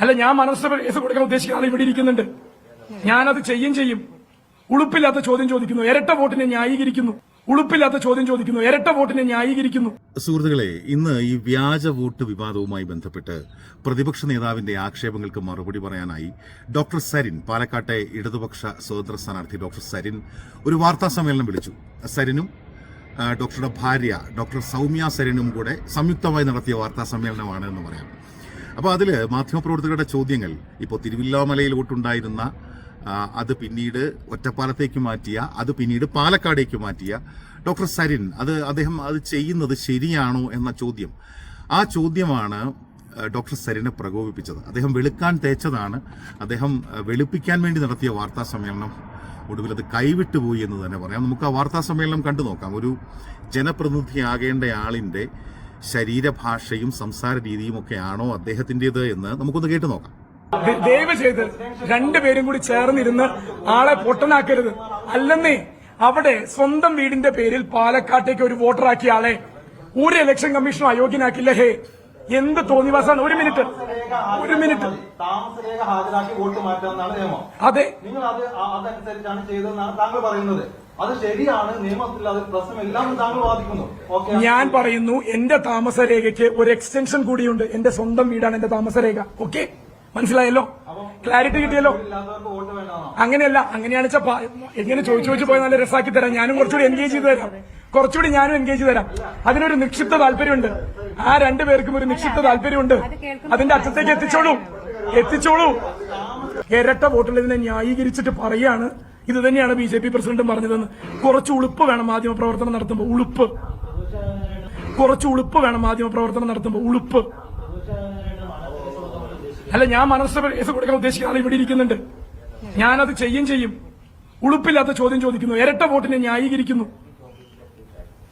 അല്ല ഞാൻ മനസ്സിലെ കേസ് കൊടുക്കാൻ ഉദ്ദേശിക്കുന്ന ആൾ ഇവിടെ ഇരിക്കുന്നുണ്ട്. ഞാനത് ചെയ്യും ചെയ്യും. ഉളുപ്പില്ലാത്ത ചോദ്യം ചോദിക്കുന്നു. ഇരട്ട വോട്ടിനെ ന്യായീകരിക്കുന്നു. ഉളുപ്പില്ലാത്ത ചോദ്യം ചോദിക്കുന്നു. ഇരട്ട വോട്ടിനെ ന്യായീകരിക്കുന്നു. സുഹൃത്തുക്കളെ ഇന്ന് ഈ വ്യാജ വോട്ട് വിവാദവുമായി ബന്ധപ്പെട്ട് പ്രതിപക്ഷ നേതാവിന്റെ ആക്ഷേപങ്ങൾക്ക് മറുപടി പറയാനായി ഡോക്ടർ സരിൻ പാലക്കാട്ടെ ഇടതുപക്ഷ സ്വതന്ത്ര സ്ഥാനാർത്ഥി ഡോക്ടർ സരിൻ ഒരു വാർത്താ സമ്മേളനം വിളിച്ചു. സരിനും ഡോക്ടറുടെ ഭാര്യ ഡോക്ടർ സൗമ്യ സരിനും കൂടെ സംയുക്തമായി നടത്തിയ വാർത്താ സമ്മേളനമാണ് എന്ന് പറയാം. അപ്പോൾ അതിൽ മാധ്യമപ്രവർത്തകരുടെ ചോദ്യങ്ങൾ. ഇപ്പോൾ തിരുവില്ലാമലയിൽ വോട്ടുണ്ടായിരുന്ന അത് പിന്നീട് ഒറ്റപ്പാലത്തേക്ക് മാറ്റിയ അത് പിന്നീട് പാലക്കാടേക്ക് മാറ്റിയ. ഡോക്ടർ സരിൻ അത് അദ്ദേഹം അത് ചെയ്യുന്നത് ശരിയാണോ എന്ന ചോദ്യം. ആ ചോദ്യമാണ് ഡോക്ടർ സരിനെ പ്രകോപിപ്പിച്ചത്. അദ്ദേഹം വെളുക്കാൻ തേച്ചതാണ്. അദ്ദേഹം വെളുപ്പിക്കാൻ വേണ്ടി നടത്തിയ വാർത്താ സമ്മേളനം ഒടുവിൽ അത് കൈവിട്ടു പോയി എന്ന് തന്നെ പറയാം. നമുക്ക് ആ വാർത്താ സമ്മേളനം കണ്ടു നോക്കാം. ഒരു ജനപ്രതിനിധിയാകേണ്ട ആളിന്റെ ശരീരഭാഷയും സംസാര രീതിയും ഒക്കെ ആണോ അദ്ദേഹത്തിന്റെത് എന്ന് നമുക്കൊന്ന് കേട്ടു നോക്കാം. ദയവ് ചെയ്ത് രണ്ടുപേരും കൂടി ചേർന്നിരുന്ന് ആളെ പൊട്ടനാക്കരുത്. അല്ലെന്നേ അവിടെ സ്വന്തം വീടിന്റെ പേരിൽ പാലക്കാട്ടേക്ക് ഒരു വോട്ടറാക്കിയ ആളെ ഒരു ഇലക്ഷൻ കമ്മീഷനും അയോഗ്യനാക്കില്ല. ഹേ എന്ത് തോന്നിവാസാണ്? ഒരു മിനിറ്റ് ഒരു മിനിറ്റ് താമസരേഖ ഹാജരാക്കി വോട്ട് മാറ്റാമെന്നാണ് നിയമം. അതെ. നിങ്ങൾ അത് അതനുസരിച്ചാണ് ചെയ്തതെന്നാണ് താങ്കൾ പറയുന്നത്. അത് ശരിയാണ് നിയമത്തിൽ അത് പ്രശ്നമില്ല എന്ന് താങ്കൾ വാദിക്കുന്നു. ഓക്കെ ഞാൻ പറയുന്നു എന്റെ താമസരേഖയ്ക്ക് ഒരു എക്സ്റ്റൻഷൻ കൂടിയുണ്ട്. എന്റെ സ്വന്തം വീടാണ് എന്റെ താമസരേഖ. ഓക്കെ? മനസ്സിലായല്ലോ? ക്ലാരിറ്റി കിട്ടിയല്ലോ? അങ്ങനെയല്ല അങ്ങനെയാണ് എങ്ങനെ ചോദിച്ചു ചോദിച്ചു പോയാൽ നല്ല രസാക്കി തരാം. ഞാനും കുറച്ചുകൂടി എൻഗേജ് ചെയ്ത് തരാം. കുറച്ചുകൂടി ഞാനും എൻഗേജ് ചെയ്ത് തരാം. അതിനൊരു നിക്ഷിപ്ത താല്പര്യമുണ്ട്. ആ രണ്ടുപേർക്കും ഒരു നിക്ഷിപ്ത താല്പര്യമുണ്ട്. അതിന്റെ അറ്റത്തേക്ക് എത്തിച്ചോളൂ. എത്തിച്ചോളൂ. ഇരട്ട വോട്ടുള്ളതിനെ ന്യായീകരിച്ചിട്ട് പറയാണ് ഇത് തന്നെയാണ് ബി ജെ പി പ്രസിഡന്റും പറഞ്ഞതെന്ന്. കുറച്ച് ഉളുപ്പ് വേണം മാധ്യമ പ്രവർത്തനം നടത്തുമ്പോൾ. ഉളുപ്പ്. കുറച്ച് ഉളുപ്പ് വേണം മാധ്യമ പ്രവർത്തനം നടത്തുമ്പോൾ. ഉളുപ്പ്. അല്ല ഞാൻ മനസ്സ് കേസ് കൊടുക്കാൻ ഉദ്ദേശിക്കുന്ന ആൾ ഇവിടെ ഇരിക്കുന്നുണ്ട്. ഞാനത് ചെയ്യും ചെയ്യും. ഉളുപ്പില്ലാത്ത ചോദ്യം ചോദിക്കുന്നു. ഇരട്ട വോട്ടിനെ ന്യായീകരിക്കുന്നു.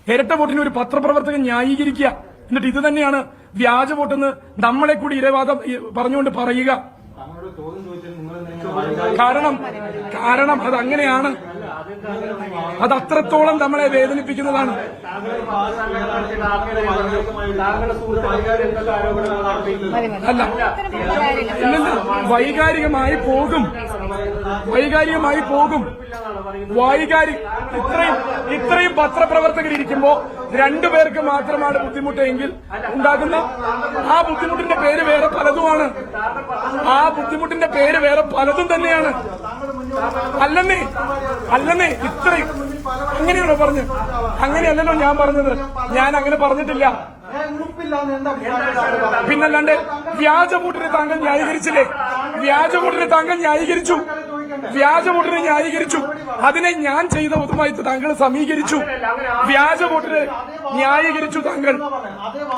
ഇരട്ട വോട്ടിനെ ഒരു പത്രപ്രവർത്തകൻ ന്യായീകരിക്കുക. എന്നിട്ട് ഇത് തന്നെയാണ് വ്യാജ വോട്ടെന്ന് നമ്മളെ കൂടി ഇരവാദം പറഞ്ഞുകൊണ്ട് പറയുക. കാരണം കാരണം അത് അങ്ങനെയാണ്. അത് അത്രത്തോളം നമ്മളെ വേദനിപ്പിക്കുന്നതാണ്. അല്ല. ഇല്ലില്ല. വൈകാരികമായി പോകും. വൈകാരികമായി പോകും. വൈകാരി ഇത്രയും ഇത്രയും പത്രപ്രവർത്തകർ ഇരിക്കുമ്പോ രണ്ടുപേർക്ക് മാത്രമാണ് ബുദ്ധിമുട്ടെങ്കിൽ ഉണ്ടാകുന്ന ആ ബുദ്ധിമുട്ടിന്റെ പേര് വേറെ പലതുമാണ്. ആ ബുദ്ധിമുട്ടിന്റെ പേര് വേറെ പലതും തന്നെയാണ്. അല്ലെന്നേ അല്ലെന്നേ ഇത്രയും. അങ്ങനെയാണോ പറഞ്ഞു? അങ്ങനെയല്ലല്ലോ ഞാൻ പറഞ്ഞത്. ഞാൻ അങ്ങനെ പറഞ്ഞിട്ടില്ല? പിന്നല്ലാണ്ട് വ്യാജമൂട്ടിനെ താങ്കൾ ന്യായീകരിച്ചില്ലേ? വ്യാജമൂട്ടിനെ താങ്കൾ ന്യായീകരിച്ചു. വ്യാജമൂട്ടിനെ ന്യായീകരിച്ചു. അതിനെ ഞാൻ ചെയ്ത ഒതുമായിട്ട് താങ്കൾ സമീകരിച്ചു. വ്യാജമൂട്ടിനെ ന്യായീകരിച്ചു താങ്കൾ.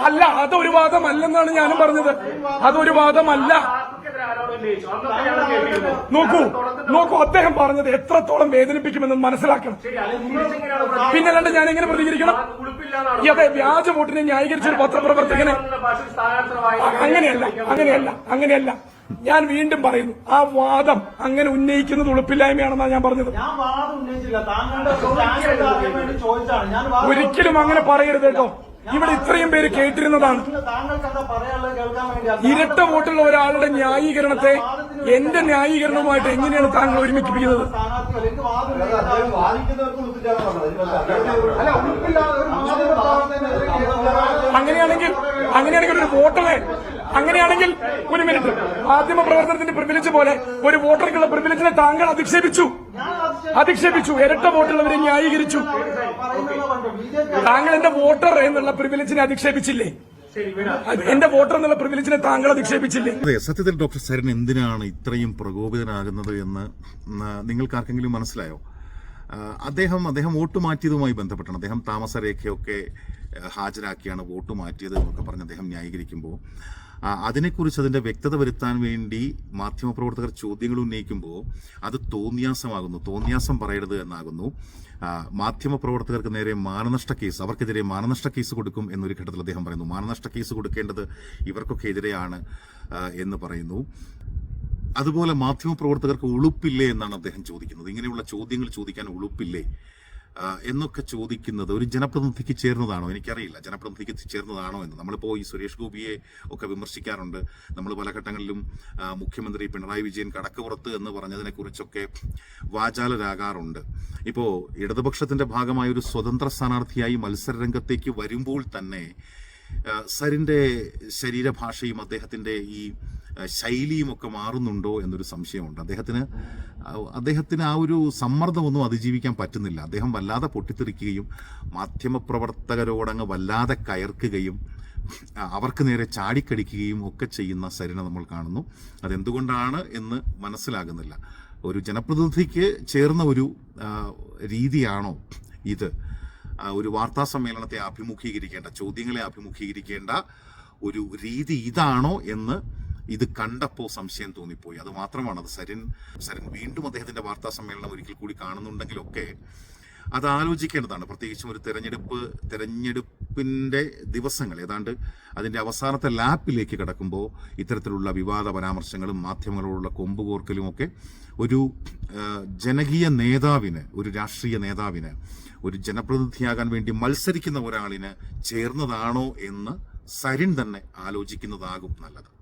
അല്ല അതൊരു വാദമല്ലെന്നാണ് ഞാനും പറഞ്ഞത്. അതൊരു വാദമല്ല. നോക്കൂ നോക്കൂ അദ്ദേഹം പറഞ്ഞത് എത്രത്തോളം വേദനിപ്പിക്കുമെന്ന് മനസ്സിലാക്കണം. പിന്നെ രണ്ട് ഞാൻ എങ്ങനെ പ്രതികരിക്കണം? അതെ വ്യാജ വോട്ടിനെ ന്യായീകരിച്ച ഒരു പത്രപ്രവർത്തകനെ അങ്ങനെയല്ല അങ്ങനെയല്ല അങ്ങനെയല്ല. ഞാൻ വീണ്ടും പറയുന്നു ആ വാദം അങ്ങനെ ഉന്നയിക്കുന്നത് ഉളുപ്പില്ലായ്മയാണെന്നാണ് ഞാൻ പറഞ്ഞത്. ഒരിക്കലും അങ്ങനെ പറയരുത് കേട്ടോ. ഇവിടെ ഇത്രയും പേര് കേട്ടിരുന്നതാണ്. ഇരട്ട വോട്ടുള്ള ഒരാളുടെ ന്യായീകരണത്തെ എന്റെ ന്യായീകരണവുമായിട്ട് എങ്ങനെയാണ് താങ്കൾ ഒരുമിപ്പിക്കുന്നത്? അങ്ങനെയാണെങ്കിൽ അങ്ങനെയാണെങ്കിൽ ഒരു വോട്ടറെ അങ്ങനെയാണെങ്കിൽ ഒരു മിനിറ്റ്. മാധ്യമ പ്രവർത്തനത്തിന്റെ പ്രിവിലേജ് പോലെ ഒരു വോട്ടർക്കുള്ള പ്രിവിലേജിനെ താങ്കൾ അധിക്ഷേപിച്ചു. അധിക്ഷേപിച്ചു. ഇരട്ട വോട്ടുള്ളവരെ ന്യായീകരിച്ചു. താങ്കൾ എന്റെ വോട്ടർ എന്നുള്ള പ്രിവിലേജിനെ അധിക്ഷേപിച്ചില്ലേ? എന്റെ വോട്ടർ എന്നുള്ള പ്രിവിലേജിനെ താങ്കൾ അധിക്ഷേപിച്ചില്ലേ? അതെ സത്യത്തിൽ ഡോക്ടർ സരൻ എന്തിനാണ് ഇത്രയും പ്രകോപിതനാകുന്നത് എന്ന് നിങ്ങൾക്ക് ആർക്കെങ്കിലും മനസ്സിലായോ? അദ്ദേഹം അദ്ദേഹം വോട്ട് മാറ്റിയതുമായി ബന്ധപ്പെട്ടാണ്. അദ്ദേഹം താമസരേഖയൊക്കെ ഹാജരാക്കിയാണ് വോട്ട് മാറ്റിയത് എന്നൊക്കെ പറഞ്ഞ് അദ്ദേഹം ന്യായീകരിക്കുമ്പോൾ. അതിനെക്കുറിച്ച് അതിന്റെ വ്യക്തത വരുത്താൻ വേണ്ടി മാധ്യമപ്രവർത്തകർ ചോദ്യങ്ങൾ ഉന്നയിക്കുമ്പോൾ അത് തോന്നിയാസമാകുന്നു. തോന്നിയാസം പറയരുത് എന്നാകുന്നു. മാധ്യമപ്രവർത്തകർക്ക് നേരെ മാനനഷ്ട കേസ് അവർക്കെതിരെ മാനനഷ്ട കേസ് കൊടുക്കും എന്നൊരു ഘട്ടത്തിൽ അദ്ദേഹം പറയുന്നു. മാനനഷ്ട കേസ് കൊടുക്കേണ്ടത് ഇവർക്കൊക്കെ എതിരെയാണ് എന്ന് പറയുന്നു. അതുപോലെ മാധ്യമപ്രവർത്തകർക്ക് ഉളുപ്പില്ലേ എന്നാണ് അദ്ദേഹം ചോദിക്കുന്നത്. ഇങ്ങനെയുള്ള ചോദ്യങ്ങൾ ചോദിക്കാൻ ഉളുപ്പില്ലേ? എന്നൊക്കെ ചോദിക്കുന്നത് ഒരു ജനപ്രതിനിധിക്ക് ചേർന്നതാണോ? എനിക്കറിയില്ല. ജനപ്രതിനിധിക്ക് ചേർന്നതാണോ എന്ന്. നമ്മളിപ്പോൾ ഈ സുരേഷ് ഗോപിയെ ഒക്കെ വിമർശിക്കാറുണ്ട്. നമ്മൾ പല ഘട്ടങ്ങളിലും മുഖ്യമന്ത്രി പിണറായി വിജയൻ കടക്കുപുറത്ത് എന്ന് പറഞ്ഞതിനെക്കുറിച്ചൊക്കെ വാചാലരാകാറുണ്ട്. ഇപ്പോൾ ഇടതുപക്ഷത്തിന്റെ ഭാഗമായ ഒരു സ്വതന്ത്ര സ്ഥാനാർത്ഥിയായി മത്സരരംഗത്തേക്ക് വരുമ്പോൾ തന്നെ സരിന്റെ ശരീരഭാഷയും അദ്ദേഹത്തിന്റെ ഈ ശൈലിയും ഒക്കെ മാറുന്നുണ്ടോ എന്നൊരു സംശയമുണ്ട്. അദ്ദേഹത്തിന് അദ്ദേഹത്തിന് ആ ഒരു സമ്മർദ്ദമൊന്നും അതിജീവിക്കാൻ പറ്റുന്നില്ല. അദ്ദേഹം വല്ലാതെ പൊട്ടിത്തെറിക്കുകയും മാധ്യമപ്രവർത്തകരോടങ്ങ് വല്ലാതെ കയർക്കുകയും അവർക്ക് നേരെ ചാടിക്കടിക്കുകയും ഒക്കെ ചെയ്യുന്ന സരിന നമ്മൾ കാണുന്നു. അതെന്തുകൊണ്ടാണ് എന്ന് മനസ്സിലാകുന്നില്ല. ഒരു ജനപ്രതിനിധിക്ക് ചേർന്ന ഒരു രീതിയാണോ ഇത്? ഒരു വാർത്താ സമ്മേളനത്തെ അഭിമുഖീകരിക്കേണ്ട ചോദ്യങ്ങളെ അഭിമുഖീകരിക്കേണ്ട ഒരു രീതി ഇതാണോ എന്ന് ഇത് കണ്ടപ്പോൾ സംശയം തോന്നിപ്പോയി. അത് മാത്രമാണ്. അത് സരിൻ സരിൻ വീണ്ടും അദ്ദേഹത്തിന്റെ വാർത്താ സമ്മേളനം ഒരിക്കൽ കൂടി കാണുന്നുണ്ടെങ്കിലൊക്കെ അത് ആലോചിക്കേണ്ടതാണ്. പ്രത്യേകിച്ചും ഒരു തെരഞ്ഞെടുപ്പ് തെരഞ്ഞെടുപ്പിന്റെ ദിവസങ്ങൾ. ഏതാണ്ട് അതിന്റെ അവസാനത്തെ ലാപ്പിലേക്ക് കടക്കുമ്പോൾ ഇത്തരത്തിലുള്ള വിവാദ പരാമർശങ്ങളും മാധ്യമങ്ങളോടുള്ള കൊമ്പുകോർക്കലും ഒക്കെ ഒരു ജനകീയ നേതാവിന് ഒരു രാഷ്ട്രീയ നേതാവിന് ഒരു ജനപ്രതിനിധിയാകാൻ വേണ്ടി മത്സരിക്കുന്ന ഒരാളിന് ചേർന്നതാണോ എന്ന് സരിൻ തന്നെ ആലോചിക്കുന്നതാകും നല്ലത്.